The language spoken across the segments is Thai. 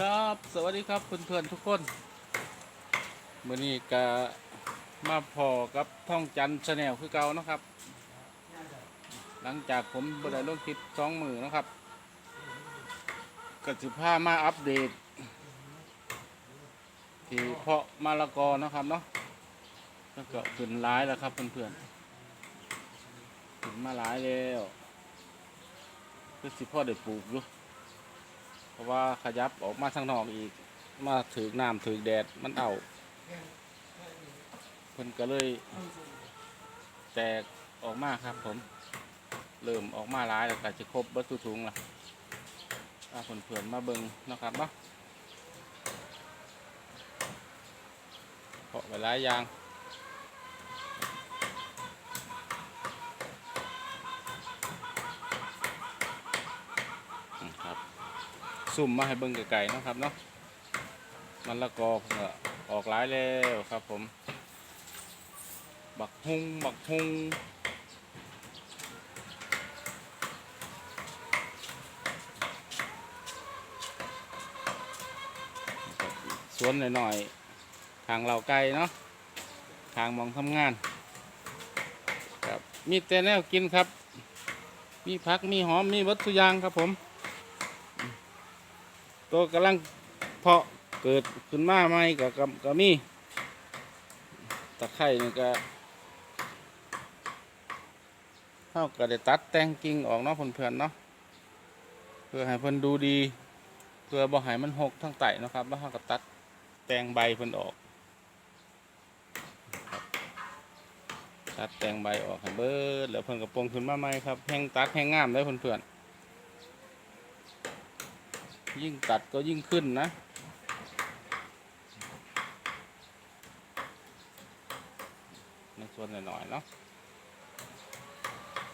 ครับ สวัสดีครับเพื่อนๆทุกคนเมื่อนี้ก็มาพอกับท่องจันชาแนลคือเก่านะครับ หลังจากผมบได้ลงคลิปสองมือนะครับก็สิพามาอัปเดต ที่เพาะมะละกอนะครับเนาะแล้วก็ขึ้นร้ายแล้วครับเพื่อนๆขึ้นมาหลายแล้วคือสิพ่อได้ปลูกอยู่ ราะว่าขยับออกมาทางนอกอีก มาถือน้ำถือแดดมันเอาเพิ่นก็เลยแตกออกมาครับ ผมเริ่มออกมาหลายแล้วก็จะครบเบัตถุถุงละถ้าเพื่อนมาเบิงนะครับเนาะเพาะไว้หลายอย่าง ซุ่มมาให้เบิ่งไกลๆนะครับเนาะมันละกอก็ออกหลายแล้วครับผม บักฮุงบักฮุงสวนหน่อยๆทางเราไกลเนาะทางมองทำงานครับมีแต่แนวกินครับ มีผักมีหอมมีวัตถุยางครับผม ตัวกำลังเพาะเกิดขึ้นมาใหม่กับก็มีตะไคร่นี่ก็เท่าก็ได้ตัดแต่งกิ่งออกเนาะเพื่อนๆเนาะเพื่อให้เพิ่อนดูดีเพื่อบ่ให้มันหกทั้งไตเนาะครับแล้วเฮาก็ตัดแต่งใบเพิ่อนออกตัดแต่งใบออกให้เบิดแล้วเพิ่อนก็ปลงขึ้นมาใหม่ครับแห้งตัดแห้งงามเลยเพื่อนๆ ยิ่งตัดก็ยิ่งขึ้นนะ ในส่วนหน่อยๆเนาะ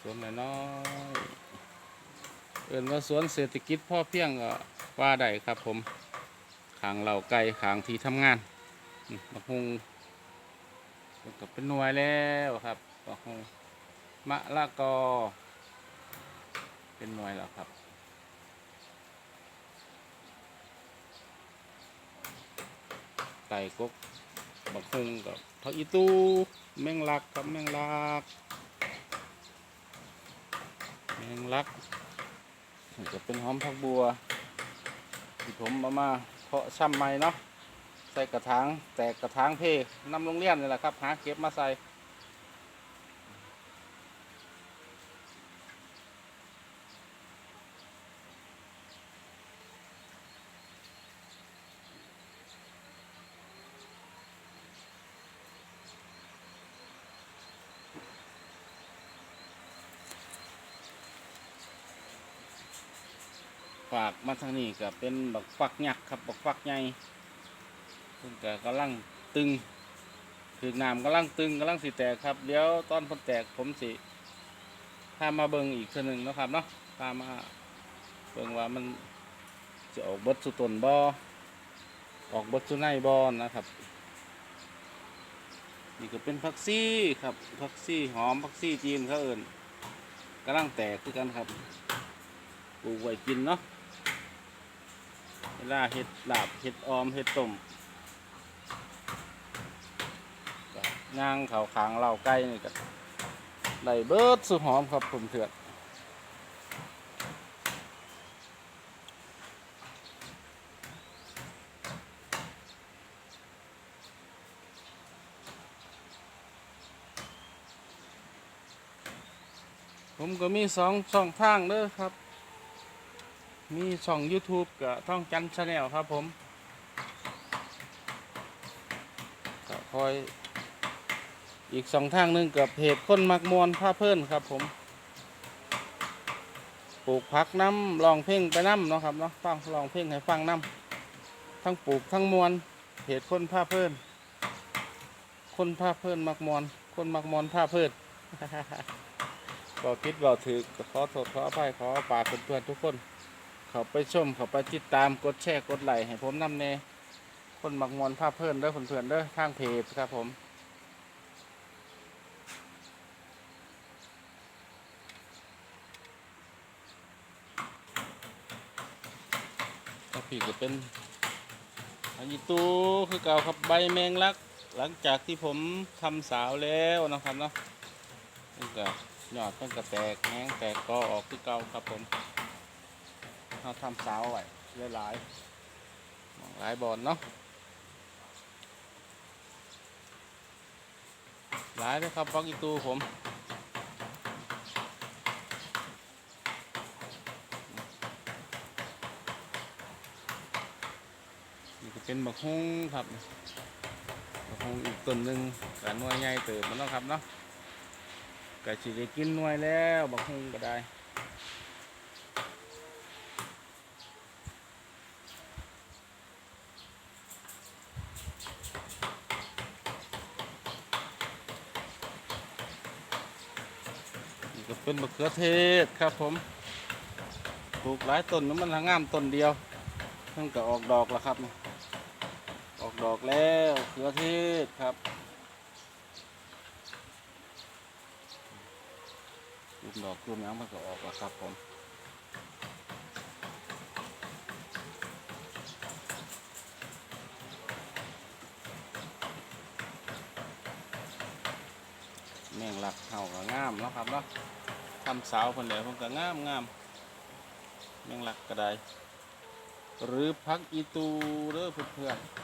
ส่วนน้อยๆเอื่นว่าสวนเศรษฐกิจพ่อเพียงก็ว่าได้ครับผมขางเหล่าไก่ขางที่ทำงานมบักฮุงมันก็เป็นหน่วยแล้วครับบักฮุงมะละกอ เป็นหน่วยแล้วครับ ไก่กกบักฮงกับผักอีตูแมงลักกับแมงลัก แมงลักจะเป็นหอมผักบัวที่ผมเอามาเพาะช่ำใหม่เนาะใส่กระถางแตกกระถางเพน้ำโรงเรียนนี่แหละครับ หาเก็บมาใส่ ฝากมาทางนี้ก็เป็นบักฟักยักครับบักฟักใหญ่เพิ่นก็กำลังตึงถึงน้ำกำลังตึงกำลังสิแตกครับเดี๋ยวตอนพิ่นแตกผมสิพามาเบิ่งอีกเทีหนึ่งนะครับเนาะพามาเบิ่งว่ามันจะออกบดสุตนบ่ออกบดสุในบ่นะครับ นี่ก็เป็นผักซี่ครับผักซี่หอมผักซี่จีนเขาเอิญกำลังแตกคือกันครับปลูกไว้กินเนาะ เวลาเห็ดหลาบเห็ดออมเห็ดต้มย่างเขาขางเหล่าไก่นี่ก็ได้เบิดสุหอมครับผมเถื่อนผมก็มีสองช่องทางเด้อครับ มีช่อง YouTube กับท่องจันชาแนลครับผมก็คอย อีกสองทางหนึ่งกับเพจคนมักมวนผ้าเพื่อนครับผม ปลูกพักน้ำลองเพลงไปน้ำเนาะครับเนาะฟังลองเพลงให้ฟังน้ำทั้งปลูกทั้งมวนเพจคนผ้าเพื่อนคนผ้าเพื่อนมักมวนคนมักมวนผ้าเพื่อนบอกคิดบอกถือก็ขอโทษขออภัยขอปากเพื่อนๆทุกคน เขาไปชมเขาไปติดตามกดแชร์กดไลค์ให้ผมนำเนคนมักมวนภาพเพื่อนเด้อเพื่อนๆเด้อทางเพจครับผมก็พี่ก็เป็นอันนี้ตู้คือเก่าครับใบแมงลัก หลังจากที่ผมทำสาวแล้วนะครับเนาะมันก็ยอดมันก็แตกแห้งแตกกอออกคือเก่าครับผม เราทำสาวไว้หลายๆหลายบอลเนาะหลายเลยครับฟักอีตูผมนี่ก็เป็นบักฮงครับบักฮงอีกต้นหนึ่งกันหน่วยใหญ่เติบมันเนาะครับเนาะก็สิได้กินหน่วยแล้วบักฮงก็ได้ เป็นมะเขือเทศครับผม ปลูกหลายต้นมันหางามต้นเดียวเพิ่งก็ออกดอกแล้วครับ ออกดอกแล้วเขือเทศครับลูกดอกลูกยังมันก็ออกแล้วครับผมแมงลักเห่าก็งามแล้วครับเนาะำสาวคนเดียวผมก็งามงามแมงลักก็ได้ หรือพักอีตูเด้อเพื่อนๆ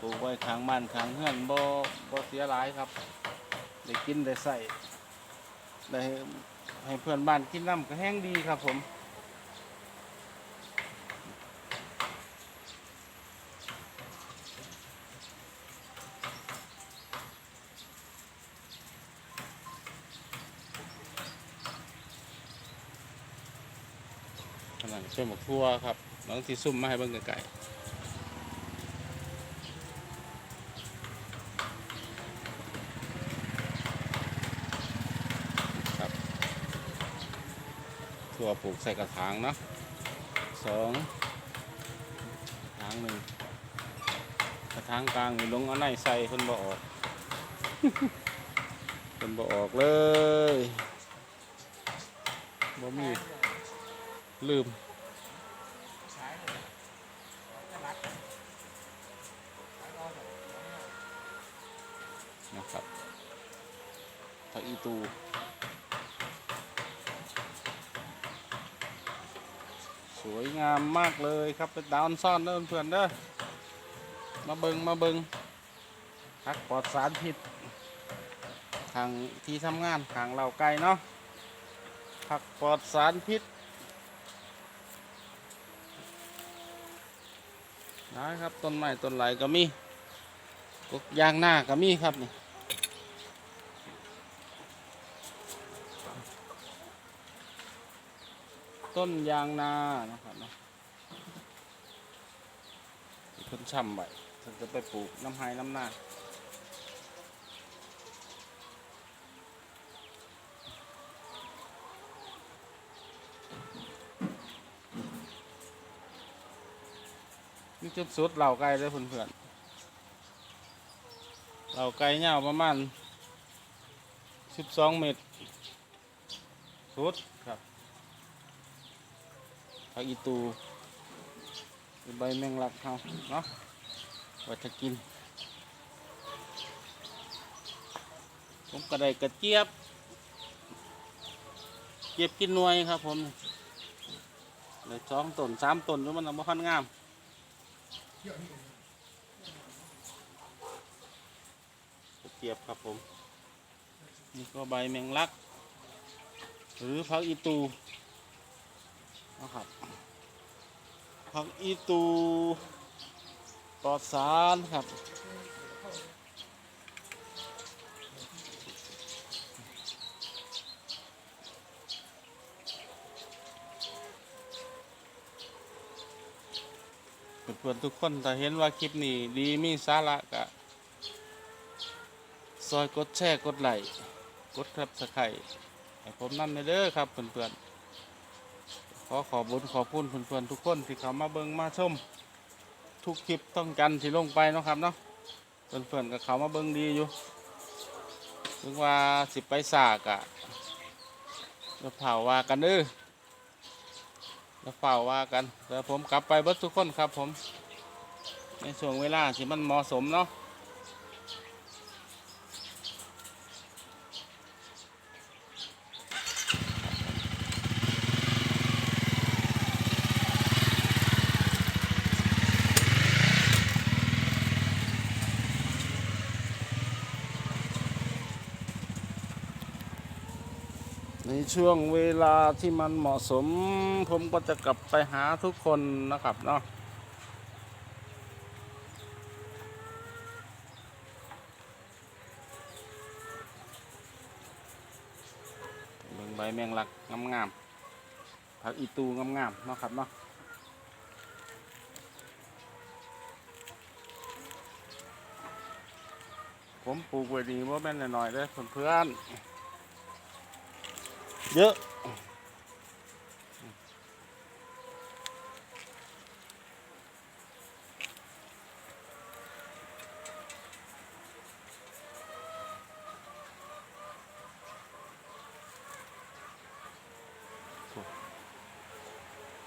ปลูกไว้ข้างบ้านข้างเฮือนบ่บ่เสียหลายครับ ได้กินได้ใส่ได้ให้ให้เพื่อนบ้านกินน้ำก็แห้งดีครับผม กำลังเป็นหมกทั่วครับน้องที่ซุ่มมาให้เบิ่งไก่ครับทั่วปลูกใส่กระถางเนาะสองกระถางหนึ่งกระถางกลางลงเอาในใส่เพิ่นบ่ออกเพิ่นบ่ออกเลยบ่มีลืม ครับผักอีตูสวยงามมากเลยครับเป็นดาวน์ซ่อนเด้อเพื่อนเด้อมาเบิงมาเบิงพักปลอดสารพิษทางที่ทำงานทางเราไกลเนาะผักปลอดสารพิษนะครับต้นไม้ต้นไหลก็มีกกยางหน้าก็มีครับนี่ ต้นยางนานะครับนะที่เพิ่นช่ำไว้เพิ่นจะไปปลูกน้ำไห้น้ำนานี่จุดสุดเหล่าไก่เลยเพื่อนๆเหล่าไก่ยาประมาณ12เมตร สุดครับ ผักอีตูใบแมงลักเขาเนาะว่าจะกิน ผมกระไดกระเจี๊ยบ เจี๊ยบกินหน่วยครับ ผมเลยสองต้นสามต้นแล้วมันเอามาค่นงามกระเจี๊ยบครับผม นี่ก็ใบแมงลัก หรือผักอีตู นะครับผักอีตูปลอดสารครับเพื่อนๆทุกคนถ้าเห็นว่าคลิปนี้ดีมีสาระกะซอยกดแชร์กดไลค์กดครับสไครให้ผมนำในเด้อครับเพื่อนๆ ขอขอบุญขอบคุณเพื่อนๆทุกคนที่เขามาเบิ่งมาชม ทุกคลิปต้องกันที่ลงไปเนาะครับเนาะเพื่อนๆกับเขามาเบิ่งดีอยู่ถึงว่าสิไปสากอะจะเผาว่ากันเด้อแล้วเฝ้าว่ากันเดี๋ยวผมกลับไปเบิดทุกคนครับผม ในช่วงเวลาที่มันเหมาะสมเนาะ ช่วงเวลาที่มันเหมาะสม ผมก็จะกลับไปหาทุกคนนะครับเนาะเบิ่งใบแมงลักงามๆผักอีตูงามๆเนาะครับเนาะผมปลูกไว้ดีว่าแม่นหน่อยๆเลยเพื่อนๆ เยอะ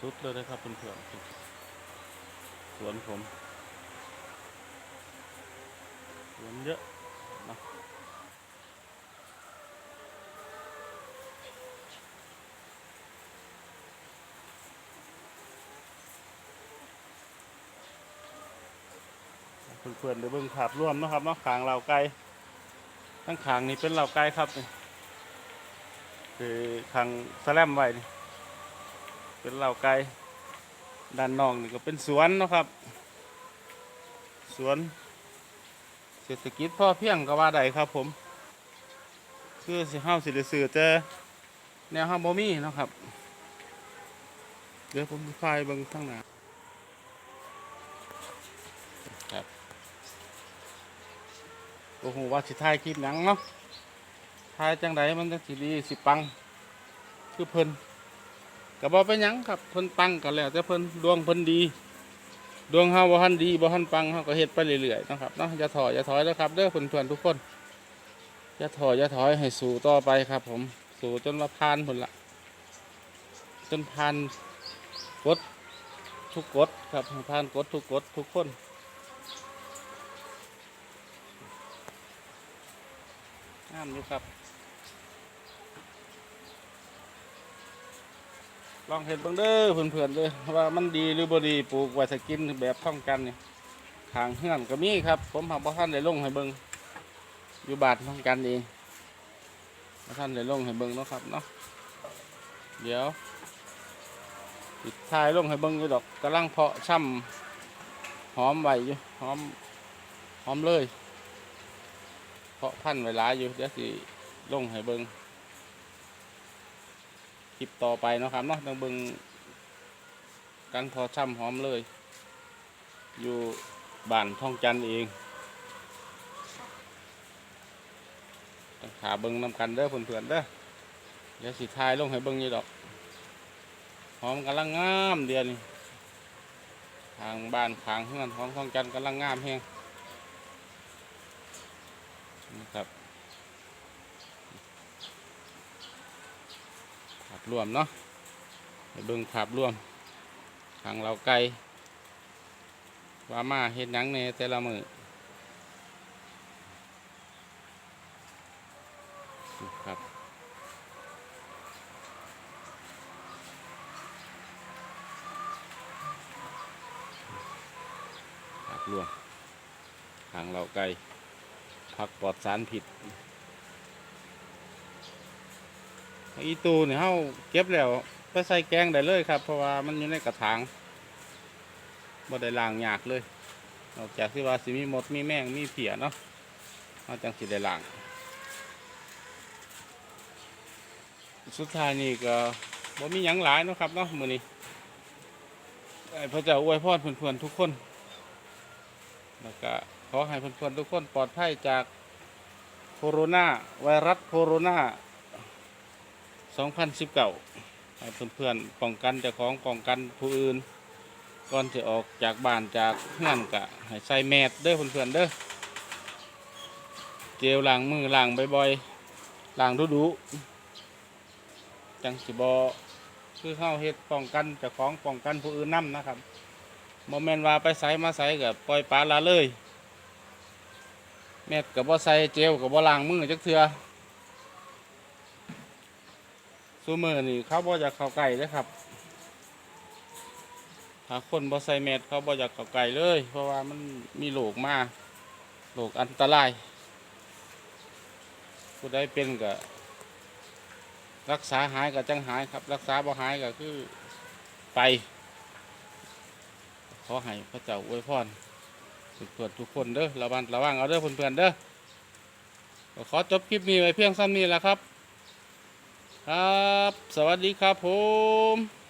สุดเลยนะครับเพื่อนๆสวนผมสวนเยอะนะ เพื่อนๆเดี๋ยวเบิ่งภาพร่วมนะครับเนาะขางเหล่าไก่ทั้งขางนี้เป็นเหล่าไก่ครับนี่คือขางสแลมไว้นี่เป็นเหล่าไก่ด้านนอกนี่ก็เป็นสวนนะครับ สวนเศรษฐกิจพ่อเพียงก็ว่าได้ครับผม คือสิเฮาสิได้ซื้อแต่แนวเฮาบ่มีนะครับ เดี๋ยวผมพายเบิ่งข้งหน้า โอ้โหว่าสิถ่ายคลิปหนังเนาะถ่ายจังไดมันจังสิดีสิปัง คือเพิ่นก็บ่เป็นหยังครับเพิ่นปังกันแล้วแต่เพิ่นดวงเพิ่นดีดวงเฮาบ่ทันดีบ่ทันปังเฮาก็เฮ็ดไปเรื่อยๆนะครับเนาะอย่าถอยอย่าถอยแล้วครับเด้อเพื่อนๆทุกคนอย่าถอยอย่าถอยให้สู้ต่อไปครับ ผมสู้จนว่าผ่านพุ่นละจนผ่านกฎทุกกฎครับผ่านกฎทุกกฎทุกคน งามอยู่ครับ ลองเห็นบ้างเด้อเพื่อนๆเลยว่ามันดีหรือบ่ดีปลูกไว้สกินแบบท่องกันนี่ทางเฮือนก็มีครับ ผมหาบ่ท่านได้ลงให้เบิ่งอยู่บาทท่องกันเองบ่ท่านได้ลงให้เบิ่งเนาะครับเนาะเดี๋ยวติดท้ายลงให้เบิ่งอยู่ดอกกำลังเพาะช่ำหอมไว้อยู่หอมหอมเลย เพราะพันธุ์ไว้หลาอยู่เดี๋ยวสิลงให้เบิงคลิปต่อไปเนาะครับเนาะต้องเบิงกันพอช่ำหอมเลย อยู่บ้านท่องจันเองต้องขาเบิงนำกันเด้อเพื่อนๆเด้อเดี๋ยวสิทายลงให้เบิงนี่ดอกหอมกำลังงามเดียวนี่ทางบ้านขางเฮือนของท่องจันกำลังงามแฮง นะครับภาพรวมเนาะเบิ่งภาพรวมทางเราไกลว่ามาเฮ็ดหยังในแต่ละมือครับภาพรวมทางเราไกล ผักปลอดสารผิดอีตูเนี่ยเฮาเก็บแล้วไปใส่แกงได้เลยครับ เพราะว่ามันอยู่ในกระถางบ่ได้ล้างยากเลย นอกจากที่ว่าสิมีมดมีแมงมีเผียเนาะเฮาจังสิได้ล้างสุดท้ายนี่ก็บ่มีหยังหลายเนาะครับเนาะมื้อนี้ให้พระเจ้าอวยพรเพื่อนๆทุกคนแล้วก็ อให้เพื่อนๆทุกคนปลอดภัยจากโคโรนาไวรัสโคโรนา2019ให้เพื่อนๆป้องกันเจ้าของป้องกันผู้อื่น ก่อนจะออกจากบ้านจากเฮือนกะให้ใส่แมสเด้อเพื่อนๆเด้อเจลล้างมือล้างบ่อยๆล้างดุๆจังสิบอคือเฮาเฮ็ดป้องกันเจ้าของป้องกันผู้อื่นนํนะครับบ่แม่นว่าไปไสมาไสก็ปล่อยปลาละเลย แมทก็บ่ใส่เจลก็บ่ล้างมือจักเทื่อซูมือนี่เขาบ่อยากเข้าใกล้เด้อครับถ้าคนบ่ใส่แมสเขาบ่อยากเข้าใกล้เลย เพราะว่ามันมีโรคมาโรคอันตรายผู้ใดเป็นก็รักษาหายก็จังหายครับ รักษาบ่หายก็คือไป ขอให้พระเจ้าอวยพร ทุกคนทุกคนเด้อระวังระวังเอาเด้อเพื่อนๆเด้อขอจบคลิปนี้ไว้เพียงสั้นนี้แหละครับ ครับ สวัสดีครับผม